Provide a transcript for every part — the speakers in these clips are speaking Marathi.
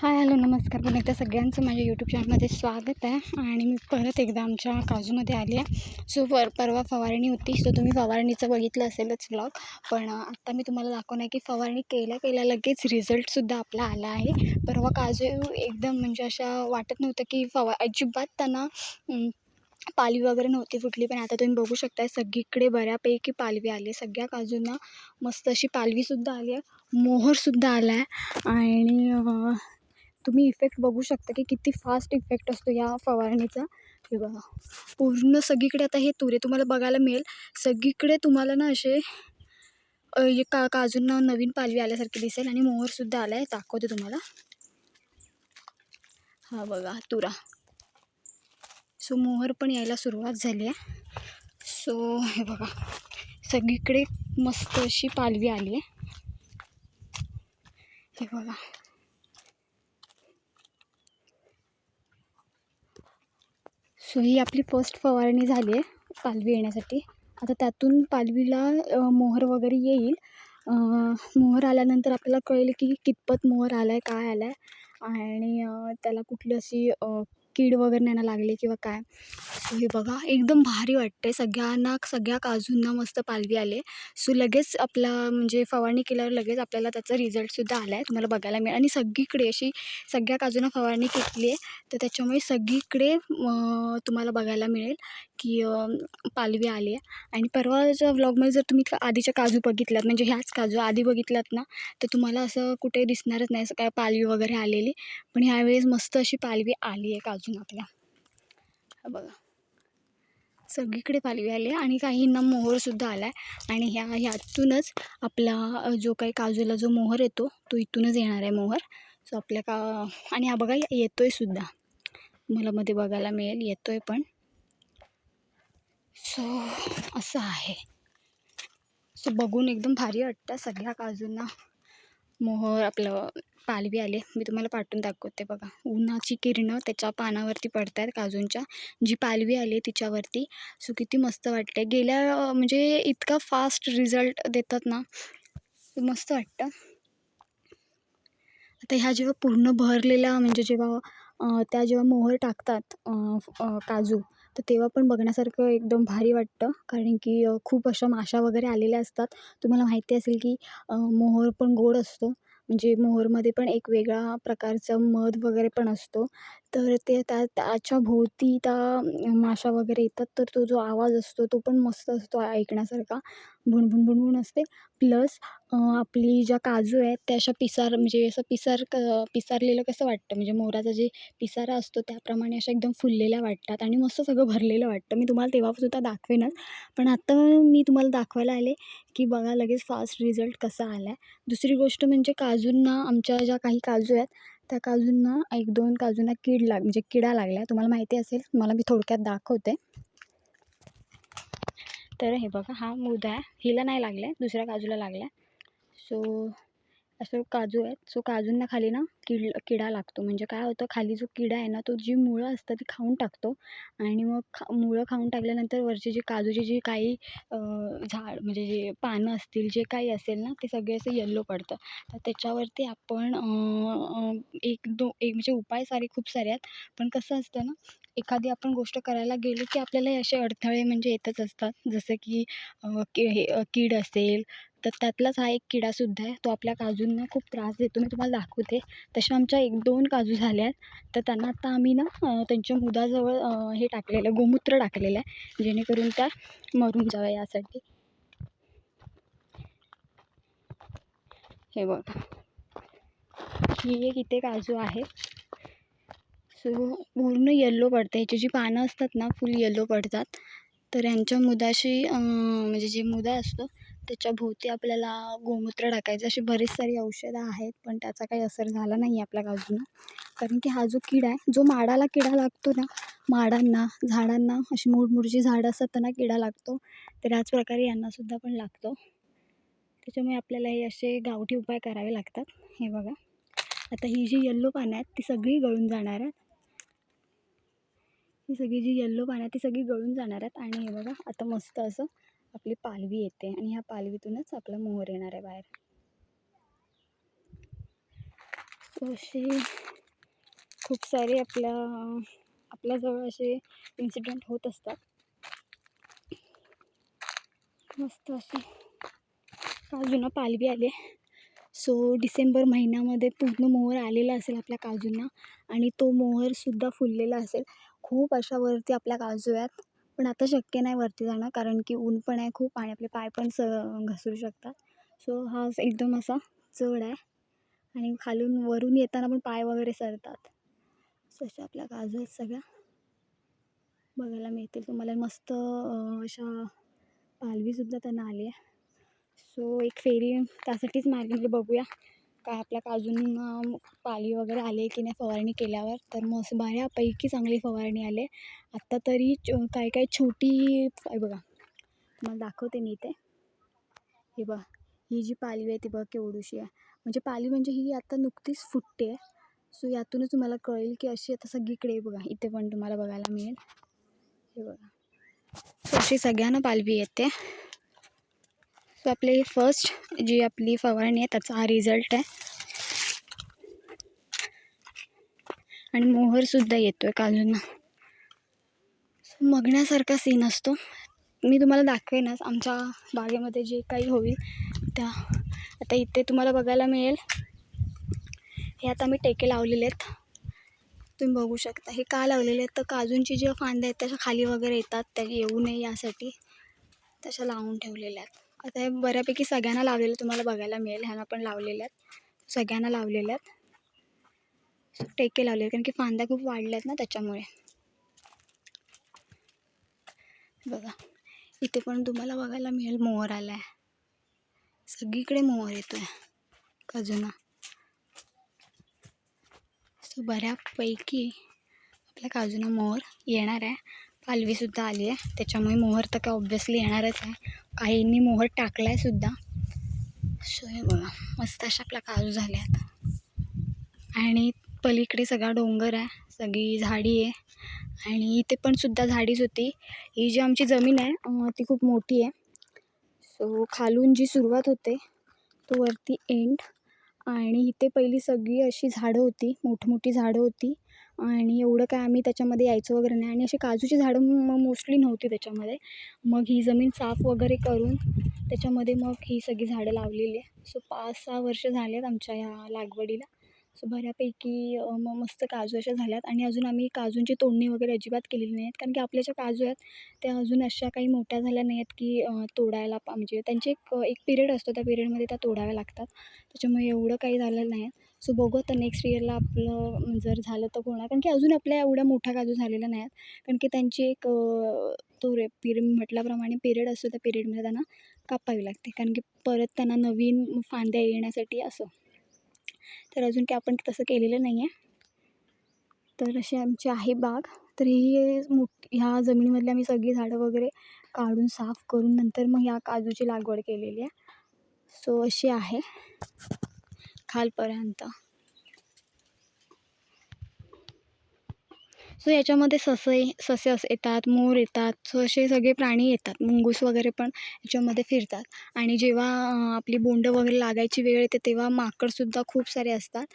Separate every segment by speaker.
Speaker 1: हाय हॅलो नमस्कार. पण एकदा सगळ्यांचं माझ्या यूट्यूब चॅनलमध्ये स्वागत आहे. आणि मी परत एकदा आमच्या काजूमध्ये आली आहे. सो पर परवा फवारणी होती. सो तुम्ही फवारणीचं बघितलं असेलच ब्लॉग पण आत्ता मी तुम्हाला दाखवणार आहे की फवारणी केल्या केल्या लगेच रिझल्टसुद्धा आपला आला आहे. परवा काजू एकदम म्हणजे अशा वाटत नव्हतं की फवा अजिबात त्यांना पालवी वगैरे नव्हती फुटली. पण आता तुम्ही बघू शकताय सगळीकडे बऱ्यापैकी पालवी आली. सगळ्या काजूंना मस्त अशी पालवीसुद्धा आली आहे. मोहरसुद्धा आला आहे आणि तुम्ही इफेक्ट बघू शकता की किती फास्ट इफेक्ट असतो या फवारणीचा. हे बघा. पूर्ण सगळीकडे आता हे तुरे तुम्हाला बघायला मिळेल. सगळीकडे तुम्हाला ना असे का काजूंना नवीन पालवी आल्यासारखी दिसेल आणि मोहरसुद्धा आला आहे दाखवते तुम्हाला. हा बघा तुरा. सो मोहर पण यायला सुरुवात झाली आहे. सो हे बघा. सगळीकडे मस्त अशी पालवी आली आहे. हे बघा. सो ही आपली फर्स्ट फवारणी झाली आहे पालवी येण्यासाठी. आता त्यातून पालवीला मोहर वगैरे येईल. मोहर आल्यानंतर आपल्याला कळेल की कितपत मोहर आला आहे काय आला आहे आणि त्याला कुठली अशी कीड वगैरे नाही ना लागली किंवा काय. सो हे बघा एकदम भारी वाटते सगळ्यांना सगळ्या काजूंना मस्त पालवी आले. सो लगेच आपला म्हणजे फवारणी केल्यावर लगेच आपल्याला त्याचा रिझल्टसुद्धा आला आहे तुम्हाला बघायला मिळेल. आणि सगळीकडे अशी सगळ्या काजूंना फवारणी केली आहे. तर त्याच्यामुळे सगळीकडे तुम्हाला बघायला मिळेल की पालवी आली आहे. आणि परवाच्या व्लॉगमध्ये जर तुम्ही आधीच्या काजू बघितल्यात म्हणजे ह्याच काजू आधी बघितल्यात ना तर तुम्हाला असं कुठे दिसणारच नाही. असं काय पालवी वगैरे आलेली. पण ह्यावेळेस मस्त अशी पालवी आली आहे काजू अजून आपल्या. बघा. सगळीकडे पालवी आली आहे आणि काहींना मोहरसुद्धा आला आहे आणि ह्या ह्यातूनच आपला जो काही काजूला जो मोहर येतो तो इथूनच येणार आहे मोहर. सो आपल्या का आणि हा बघा येतो आहे सुद्धा. मला मध्ये बघायला मिळेल येतो आहे पण. सो असं आहे. सो बघून एकदम भारी वाटतं सगळ्या काजूंना. मोहर आपलं पालवी आले मी तुम्हाला पाठवून दाखवते बघा. उन्हाची किरणं त्याच्या पानावरती पडत आहेत काजूंच्या. जी पालवी आली आहे तिच्यावरती. सो किती मस्त वाटते गेल्या म्हणजे इतका फास्ट रिझल्ट देतात ना. मस्त वाटतं. आता ह्या जेव्हा पूर्ण भरलेल्या म्हणजे जेव्हा त्या जेव्हा मोहर टाकतात काजू तर तेव्हा पण बघण्यासारखं एकदम भारी वाटतं. कारण की खूप अशा माशा वगैरे आलेल्या असतात. तुम्हाला माहिती असेल की मोहोर पण गोड असतो. म्हणजे मोहोरमध्ये पण एक वेगळा प्रकारचं मध वगैरे पण असतो. तर ते त्या त्याच्या भोवती त्या माशा वगैरे येतात. तर तो जो आवाज असतो तो पण मस्त असतो ऐकण्यासारखा. भुणभुण भुणभुण असते. प्लस आपली ज्या काजू आहेत त्या अशा पिसार म्हणजे असं पिसार क पिसारलेलं कसं वाटतं? म्हणजे मोराचा जे पिसारा असतो त्याप्रमाणे अशा एकदम फुललेल्या वाटतात आणि मस्त सगळं भरलेलं वाटतं. मी तुम्हाला तेव्हासुद्धा दाखवेनच. पण आत्ता मी तुम्हाला दाखवायला आले की बघा लगेच फास्ट रिझल्ट कसा आला आहे दुसरी गोष्ट म्हणजे काजूंना आमच्या ज्या काही काजू आहेत त्या काजूंना एक दोन काजूंना कीड लाग म्हणजे किडा लागला तुम्हाला माहिती असेल मला मी थोडक्यात दाखवते. तर हे बघा हा मुदा आहे हिला नाही लागला आहे दुसऱ्या काजूला लागला आहे सो असं काजू आहेत. सो काजूंना खाली ना किड किडा लागतो. म्हणजे काय होतं खाली जो किडा आहे ना तो जी मुळं असतं ती खाऊन टाकतो. आणि मग खा मुळं खाऊन टाकल्यानंतर वरची जी काजूची जी काही झाड म्हणजे जे पानं असतील जे काही असेल ना ते सगळे असं येल्लो पडतं. तर त्याच्यावरती आपण एक दो एक म्हणजे उपाय सारे खूप सारे आहेत. पण कसं असतं ना एखादी आपण गोष्ट करायला गेलो की आपल्याला हे असे अडथळे म्हणजे येतच असतात. जसं की की हे कीड असेल तर त्यातलाच हा एक किडासुद्धा आहे. तो आपल्या काजूंना खूप त्रास देतो. मी तुम्हाला दाखवते. तशा आमच्या एक दोन काजू झाल्या आहेत. तर त्यांना आता आम्ही ना त्यांच्या मुदाजवळ हे टाकलेलं आहे. गोमूत्र टाकलेलं आहे. जेणेकरून त्या मरून जाव्या यासाठी. हे बघ. ही एक इथे काजू आहे. सो पूर्ण येल्लो पडते. ह्याची जी पानं असतात ना फुल येल्लो पडतात. तर यांच्या मुदाशी म्हणजे जे मुदा असतो त्याच्याभोवती आपल्याला गोमूत्र टाकायचं. अशी बरीच सारी औषधं आहेत पण त्याचा काही असर झाला नाही आहे आपल्या काजूंना कारण की हा जो किडा आहे जो माडाला किडा लागतो ना माडांना झाडांना अशी मोठमोठी झाडं असतात त्यांना किडा लागतो. तर याच प्रकारे यांनासुद्धा पण लागतो. त्याच्यामुळे आपल्याला हे असे गावठी उपाय करावे लागतात. हे बघा. आता ही जी येल्लो पानं आहेत ती सगळी गळून जाणार आहेत. ही सगळी जी येल्लो पानं आहेत ती सगळी गळून जाणार आहेत. आणि हे बघा आता मस्त असं आपली पालवी येते. आणि ह्या पालवीतूनच आपला मोहर येणार आहे बाहेर. अशी खूप सारे आपल्या आपल्याजवळ असे इन्सिडेंट होत असतात. मस्त असे काजूंना पालवी आले सो डिसेंबर महिन्यामध्ये पूर्ण मोहर आलेला असेल आपल्या काजूंना. आणि तो मोहरसुद्धा फुललेला असेल. खूप अशा वरती आपल्या काजू आहेत. पण आता शक्य नाही वरती जाणं कारण की ऊन पण आहे खूप आणि आपले पाय पण स घसरू शकतात. सो हा एकदम असा चढ आहे. आणि खालून वरून येताना पण पाय वगैरे सरतात. सो अशा आपल्या काजू आहेत सगळ्या. बघायला मिळतील तुम्हाला. मस्त अशा पालवीसुद्धा त्यांना आली आहे. सो एक फेरी त्यासाठीच मारलेली बघूया. काय आपल्या अजून पालवी वगैरे आले की नाही फवारणी केल्यावर तर मग असं बऱ्यापैकी चांगली फवारणी आले. आत्ता तरी च- काय काय छोटी बघा मला दाखवते मी इथे. हे बघा ही जी पालवी आहे ती बघा केवढूशी आहे. म्हणजे पालवी म्हणजे ही आत्ता नुकतीच फुटते. आहे सो यातूनच तुम्हाला कळेल की अशी आता सगळीकडे बघा इथे पण तुम्हाला बघायला मिळेल. हे बघा. सो अशी सगळ्यांना पालवी येते. सो आपले ही फर्स्ट जी आपली फवारणी आहे त्याचा हा रिझल्ट आहे. आणि मोहरसुद्धा येतो आहे काजूंना सो मगण्यासारखा सीन असतो. मी तुम्हाला दाखवेनच आमच्या बागेमध्ये जे काही होईल त्या. आता इथे तुम्हाला बघायला मिळेल. हे आता मी टेके लावलेले आहेत. तुम्ही बघू शकता. हे का लावलेले आहेत? तर काजूंची ज्या फांद्या आहेत त्याच्याखाली वगैरे येतात. त्या येऊ नये यासाठी. तशा लावून ठेवलेल्या आहेत. आता हे बऱ्यापैकी सगळ्यांना लावलेलं तुम्हाला बघायला मिळेल. ह्यांना पण लावलेल्या आहेत. सगळ्यांना लावलेल्या आहेत. टेके लावले कारण की फांद्या खूप वाढल्या आहेत ना त्याच्यामुळे. बघा. इथे पण तुम्हाला बघायला मिळेल मोहर आला आहे सगळीकडे मोहर येतो आहे काजूंना सो बऱ्यापैकी आपल्या काजूना मोहर येणार आहे. पालवीसुद्धा आली आहे. त्याच्यामुळे मोहर तर काय ऑब्व्हियसली येणारच आहे. काहींनी मोहर टाकला आहे सुद्धा. सो हे बघा मस्त अशा आपल्या काजू झाल्या आहेत आणि पलीकडे सगळा डोंगर आहे. सगळी झाडी आहे. आणि इथे पण सुद्धा झाडीच होती. ही जी आमची जमीन आहे ती खूप मोठी आहे. सो खालून जी सुरुवात होते तो वरती एंड आणि इथे पहिली सगळी अशी झाडं होती मोठमोठी झाडं होती. आणि एवढं काय आम्ही त्याच्यामध्ये यायचं वगैरे नाही. आणि अशी काजूची झाडं मग मोस्टली नव्हती त्याच्यामध्ये. मग ही जमीन साफ वगैरे करून त्याच्यामध्ये मग ही सगळी झाडं लावलेली आहे. सो पाच सहा वर्ष झाले आहेत आमच्या ह्या लागवडीला. सो बऱ्यापैकी मग मस्त काजू अशा झाल्यात. आणि अजून आम्ही काजूंची तोडणी वगैरे अजिबात केलेली नाही आहेत कारण की आपल्या ज्या काजू आहेत त्या अजून अशा काही मोठ्या झाल्या नाही आहेत की तोडायला पा म्हणजे त्यांचे एक एक पिरियड असतो त्या पिरियडमध्ये त्या तोडाव्या लागतात. त्याच्यामुळे एवढं काही झालेलं नाही सो बघू आता नेक्स्ट इयरला आपलं जर झालं तर होणार. कारण की अजून आपल्या एवढ्या मोठ्या काजू झालेल्या नाही आहेत कारण की त्यांची एक तो रे पिरि म्हटल्याप्रमाणे पिरियड असतो त्या पिरियडमध्ये त्यांना कापावी लागते. कारण की परत त्यांना नवीन फांद्या येण्यासाठी असं. तर अजून काही आपण तसं केलेलं नाही आहे तर अशी आमची आहे बाग. तर ही मोठ ह्या जमिनीमधली आम्ही सगळी झाडं वगैरे काढून साफ करून नंतर मग ह्या काजूची लागवड केलेली आहे. सो अशी आहे. खालपर्यंत. सो याच्यामध्ये ससे ससे असं येतात मोर येतात सो असे सगळे प्राणी येतात. मुंगूस वगैरे पण याच्यामध्ये फिरतात. आणि जेव्हा आपली बोंडं वगैरे लागायची वेळ येते तेव्हा माकडसुद्धा खूप सारे असतात.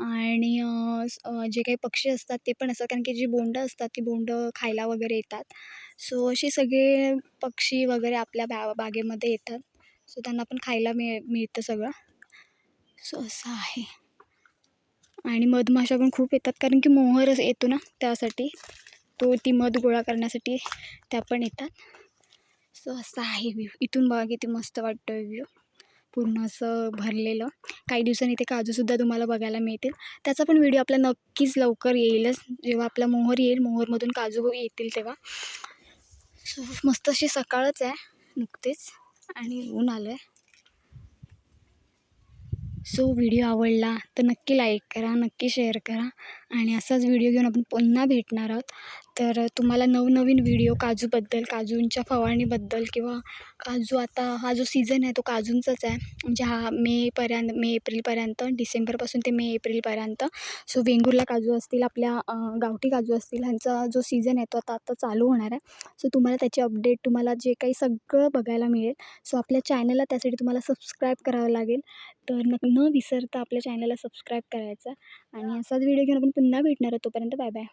Speaker 1: आणि जे काही पक्षी असतात ते पण असतात. कारण की जी बोंडं असतात ती बोंडं खायला वगैरे येतात. सो असे सगळे पक्षी वगैरे आपल्या बा बागेमध्ये येतात. सो त्यांना पण खायला मिळ मिळतं सगळं. सो असं आहे. आणि मधमाशा पण खूप येतात कारण की मोहर येतो ना त्यासाठी. तो ती मध गोळा करण्यासाठी त्या पण येतात. सो असं आहे व्ह्यू इथून बघा किती मस्त वाटतं व्ह्यू पूर्ण असं भरलेलं. काही दिवसांनी इथे काजूसुद्धा तुम्हाला बघायला मिळतील. त्याचा पण व्हिडिओ आपला नक्कीच लवकर येईलच. जेव्हा आपला मोहर येईल मोहरमधून काजू येतील तेव्हा. सो मस्त अशी सकाळच आहे नुकतेच. आणि ऊन आलं आहे सो व्हिडिओ आवडला तर नक्की लाईक करा नक्की शेअर करा आणि असाच व्हिडिओ घेऊन आपण पुन्हा भेटणार आहोत. तर तुम्हाला नवनवीन व्हिडिओ काजूबद्दल काजूंच्या फवारणीबद्दल किंवा काजू आता हा जो सीझन आहे तो काजूंचाच आहे. म्हणजे हा मेपर्यंत मे एप्रिलपर्यंत डिसेंबरपासून ते मे एप्रिलपर्यंत सो वेंगुर्ला काजू असतील आपल्या गावठी काजू असतील ह्यांचा जो सीझन आहे तो आता आता चालू होणार आहे. सो तुम्हाला त्याची अपडेट तुम्हाला जे काही सगळं बघायला मिळेल सो आपल्या चॅनलला त्यासाठी तुम्हाला सबस्क्राईब करावं लागेल. तर न न विसरता आपल्या चॅनलला सबस्क्राईब करायचं. आणि असाच व्हिडिओ घेऊन आपण पुन्हा भेटणार आहे तोपर्यंत बाय बाय